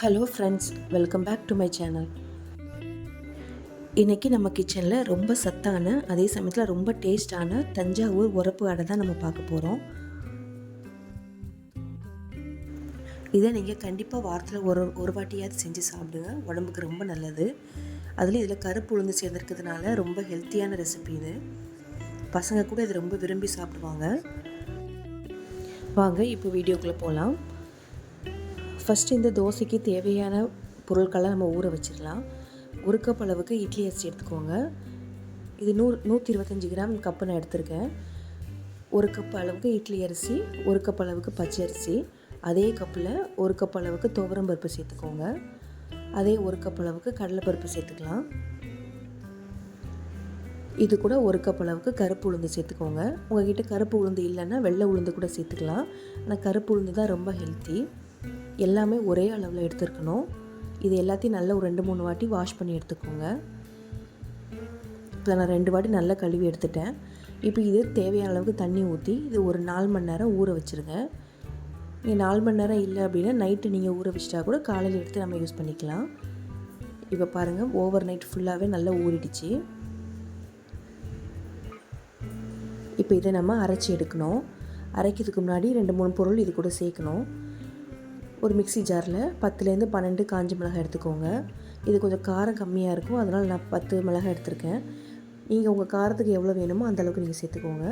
Hello friends welcome back to my channel இன்றைக்கி நம்ம கிச்சனில் ரொம்ப சத்தான அதே சமயத்தில் ரொம்ப டேஸ்டான தஞ்சாவூர் உரப்பு அடை தான் நம்ம பார்க்க போகிறோம் இதை நீங்கள் கண்டிப்பாக வாரத்தில் ஒரு ஒரு வாட்டியாவது செஞ்சு சாப்பிடுங்க. உடம்புக்கு ரொம்ப நல்லது. அதில் இதில் கருப்பு உளுந்து சேர்ந்துருக்கிறதுனால ரொம்ப ஹெல்த்தியான ரெசிபி இது. பசங்க கூட இது ரொம்ப விரும்பி சாப்பிடுவாங்க. வாங்க இப்போ வீடியோக்குள்ளே போகலாம் ஃபஸ்ட்டு இந்த தோசைக்கு தேவையான பொருட்களை நம்ம ஊற வச்சிடலாம். ஒரு கப் அளவுக்கு இட்லி அரிசி எடுத்துக்கோங்க. இது நூறு நூற்றி இருபத்தஞ்சி கிராம் கப்பு நான் எடுத்திருக்கேன். ஒரு கப் அளவுக்கு இட்லி அரிசி ஒரு கப் அளவுக்கு பச்சை அரிசி அதே கப்பில் ஒரு கப் அளவுக்கு துவரம் பருப்பு சேர்த்துக்கோங்க. அதே ஒரு கப் அளவுக்கு கடலைப்பருப்பு சேர்த்துக்கலாம். இது கூட ஒரு கப் அளவுக்கு கருப்பு உளுந்து சேர்த்துக்கோங்க. உங்ககிட்ட கருப்பு உளுந்து இல்லைன்னா வெள்ளை உளுந்து கூட சேர்த்துக்கலாம். ஆனால் கருப்பு உளுந்து தான் ரொம்ப ஹெல்த்தி எல்லாமே ஒரே அளவில் எடுத்துருக்கணும். இது எல்லாத்தையும் நல்லா ஒரு ரெண்டு மூணு வாட்டி வாஷ் பண்ணி எடுத்துக்கோங்க. இப்போ நான் ரெண்டு வாட்டி நல்லா கழுவி எடுத்துட்டேன். இப்போ இது தேவையான அளவுக்கு தண்ணி ஊற்றி இது ஒரு நாலு மணி நேரம் ஊற வச்சுருங்க. நீங்கள் நாலு மணி நேரம் இல்லை அப்படின்னா நைட்டு நீங்கள் ஊற வச்சிட்டா கூட காலையில் எடுத்து நம்ம யூஸ் பண்ணிக்கலாம். இப்போ பாருங்கள் ஓவர் நைட் ஃபுல்லாகவே நல்லா ஊறிடுச்சு. இப்போ இதை நம்ம அரைச்சி எடுக்கணும். அரைக்கிறதுக்கு முன்னாடி ரெண்டு மூணு பொருள் இது கூட சேர்க்கணும். ஒரு மிக்சி ஜாரில் பத்துலேருந்து பன்னெண்டு காஞ்ச மிளகாய் எடுத்துக்கோங்க. இது கொஞ்சம் காரம் கம்மியாக இருக்கும் அதனால் நான் பத்து மிளகாய் எடுத்திருக்கேன். நீங்கள் உங்கள் காரத்துக்கு எவ்வளோ வேணுமோ அந்தளவுக்கு நீங்கள் சேர்த்துக்கோங்க.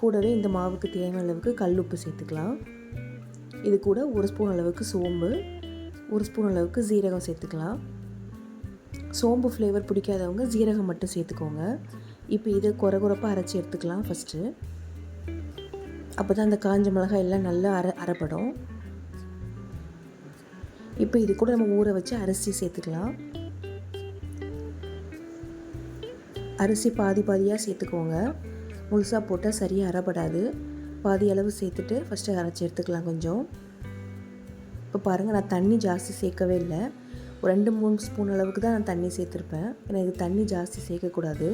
கூடவே இந்த மாவுக்கு தேவையான அளவுக்கு கல் உப்பு சேர்த்துக்கலாம். இது கூட ஒரு ஸ்பூன் அளவுக்கு சோம்பு ஒரு ஸ்பூன் அளவுக்கு ஜீரகம் சேர்த்துக்கலாம். சோம்பு ஃப்ளேவர் பிடிக்காதவங்க ஜீரகம் மட்டும் சேர்த்துக்கோங்க. இப்போ இதை குறை குறைப்பாக அரைச்சி எடுத்துக்கலாம் ஃபஸ்ட்டு அப்போ தான் அந்த காஞ்ச மிளகாய் எல்லாம் நல்லா அரை அரைப்படும். இப்போ இது கூட நம்ம ஊற வச்சு அரிசி சேர்த்துக்கலாம். அரிசி பாதி பாதியாக சேர்த்துக்கோங்க. முழுசாக போட்டால் சரியாக அரைப்படாது பாதி அளவு சேர்த்துட்டு ஃபஸ்ட்டு அரைச்சி எடுத்துக்கலாம் கொஞ்சம். இப்போ பாருங்கள் நான் தண்ணி ஜாஸ்தி சேர்க்கவே இல்லை. ஒரு ரெண்டு மூணு ஸ்பூன் அளவுக்கு தான் நான் தண்ணி சேர்த்துருப்பேன். ஏன்னா இது தண்ணி ஜாஸ்தி சேர்க்கக்கூடாது.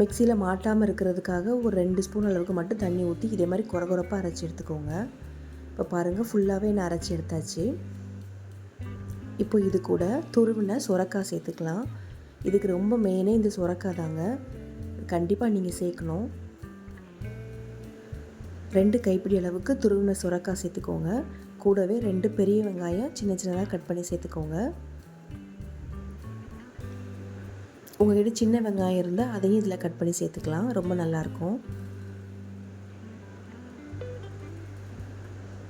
மிக்சியில் மாட்டாமல் இருக்கிறதுக்காக ஒரு ரெண்டு ஸ்பூன் அளவுக்கு மட்டும் தண்ணி ஊற்றி இதே மாதிரி குறகுறப்பாக அரைச்சி எடுத்துக்கோங்க. இப்போ பாருங்கள் ஃபுல்லாகவே நான் அரைச்சி எடுத்தாச்சு. இப்போ இது கூட துருவின சுரக்காய் சேர்த்துக்கலாம். இதுக்கு ரொம்ப மெயினே இந்த சுரக்காய் தாங்க. கண்டிப்பாக நீங்கள் சேர்க்கணும். ரெண்டு கைப்பிடி அளவுக்கு துருவின சுரக்காய் சேர்த்துக்கோங்க. கூடவே ரெண்டு பெரிய வெங்காயம் சின்ன சின்னதாக கட் பண்ணி சேர்த்துக்கோங்க. உங்கள்கிட்ட சின்ன வெங்காயம் இருந்தால் அதையும் இதில் கட் பண்ணி சேர்த்துக்கலாம். ரொம்ப நல்லாயிருக்கும்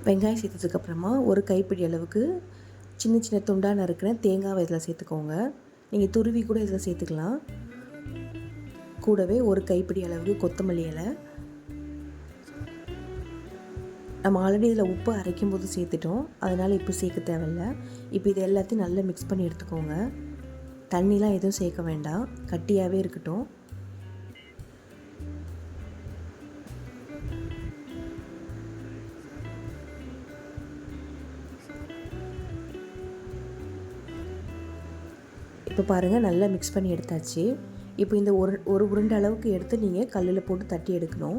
வெங்காயம் சேர்த்ததுக்கப்புறமா ஒரு கைப்பிடி அளவுக்கு சின்ன சின்ன துண்டாக நறுக்கிற தேங்காவை இதில் சேர்த்துக்கோங்க. நீங்கள் துருவி கூட இதில் சேர்த்துக்கலாம். கூடவே ஒரு கைப்பிடி அளவுக்கு கொத்தமல்லி இலை. நம்ம ஆல்ரெடி இதில் உப்பு அரைக்கும் போது சேர்த்துட்டோம். அதனால் இப்போ சேர்க்க தேவையில்ல. இப்போ இது எல்லாத்தையும் நல்லா மிக்ஸ் பண்ணி எடுத்துக்கோங்க. தண்ணிலாம் எதுவும் சேர்க்க வேண்டாம். கட்டியாகவே இருக்கட்டும். இப்போ பாருங்கள் நல்லா மிக்ஸ் பண்ணி எடுத்தாச்சு. இப்போ இந்த ஒரு ஒரு உருண்டை அளவுக்கு எடுத்து நீங்கள் கல்லில் போட்டு தட்டி எடுக்கணும்.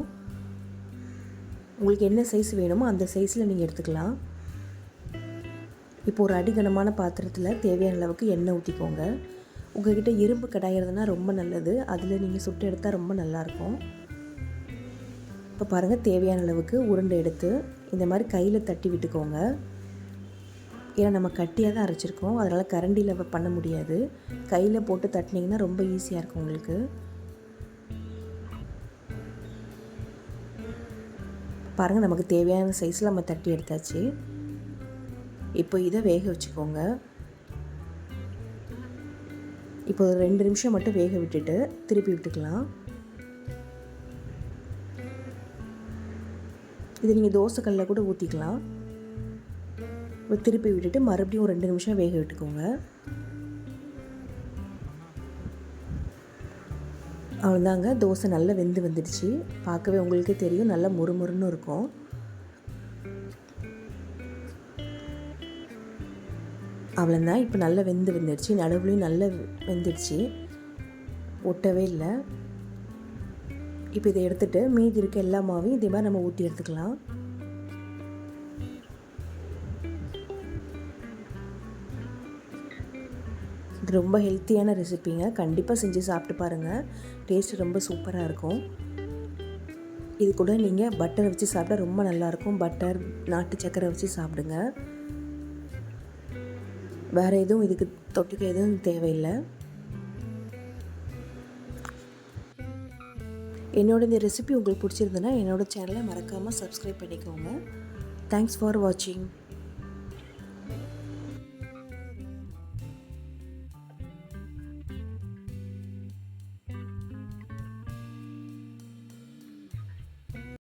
உங்களுக்கு என்ன சைஸ் வேணுமோ அந்த சைஸில் நீங்கள் எடுத்துக்கலாம். இப்போ ஒரு அடிகனமான பாத்திரத்தில் தேவையான அளவுக்கு எண்ணெய் ஊற்றிக்கோங்க உங்கள்கிட்ட இரும்பு கடாயிருதுன்னா ரொம்ப நல்லது. அதில் நீங்கள் சுட்டு எடுத்தால் ரொம்ப நல்லாயிருக்கும் இப்போ பாருங்கள் தேவையான அளவுக்கு உருண்டை எடுத்து இந்த மாதிரி கையில் தட்டி விட்டுக்கோங்க. ஏன்னா நம்ம கட்டியாக தான் அரைச்சிருக்கோம். அதனால் கரண்டியில் பண்ண முடியாது. கையில் போட்டு தட்டினீங்கன்னா ரொம்ப ஈஸியாக இருக்கும் உங்களுக்கு. பாருங்கள் நமக்கு தேவையான சைஸில் நம்ம தட்டி எடுத்தாச்சு. இப்போ இதை வேக வச்சுக்கோங்க. இப்போ ஒரு ரெண்டு நிமிஷம் மட்டும் வேக விட்டுட்டு திருப்பி விட்டுக்கலாம். இது நீங்கள் தோசைக்கல்லில் கூட ஊற்றிக்கலாம் திருப்பி விட்டுட்டு மறுபடியும் ஒரு ரெண்டு நிமிஷம் வேக விட்டுக்கோங்க. அவ்வளோதாங்க தோசை நல்லா வெந்து வந்துடுச்சு. பார்க்கவே உங்களுக்கே தெரியும். நல்லா முறுமுறுன்னு இருக்கும். அவ்வளோதான் இப்போ நல்லா வெந்து வந்துடுச்சு. நடுவுலையும் நல்லா வெந்துடுச்சு. ஒட்டவே இல்லை. இப்போ இதை எடுத்துகிட்டு மீதி இருக்க எல்லா மாவையும் இதே மாதிரி நம்ம ஊற்றி எடுத்துக்கலாம். இது ரொம்ப ஹெல்த்தியான ரெசிபிங்க கண்டிப்பாக செஞ்சு சாப்பிட்டு பாருங்கள் டேஸ்ட் ரொம்ப சூப்பராக இருக்கும். இது கூட நீங்கள் பட்டர் வச்சு சாப்பிட்டா ரொம்ப நல்லாயிருக்கும். பட்டர் நாட்டு சக்கரை வச்சு சாப்பிடுங்க. வேறு எதுவும் இதுக்கு தொட்டுக்க எதுவும் தேவையில்லை. என்னோட இந்த ரெசிபி உங்களுக்கு பிடிச்சிருந்ததுன்னா என்னோட சேனலை மறக்காமல் சப்ஸ்கிரைப் பண்ணிக்கோங்க. தேங்க்ஸ் ஃபார் வாட்சிங்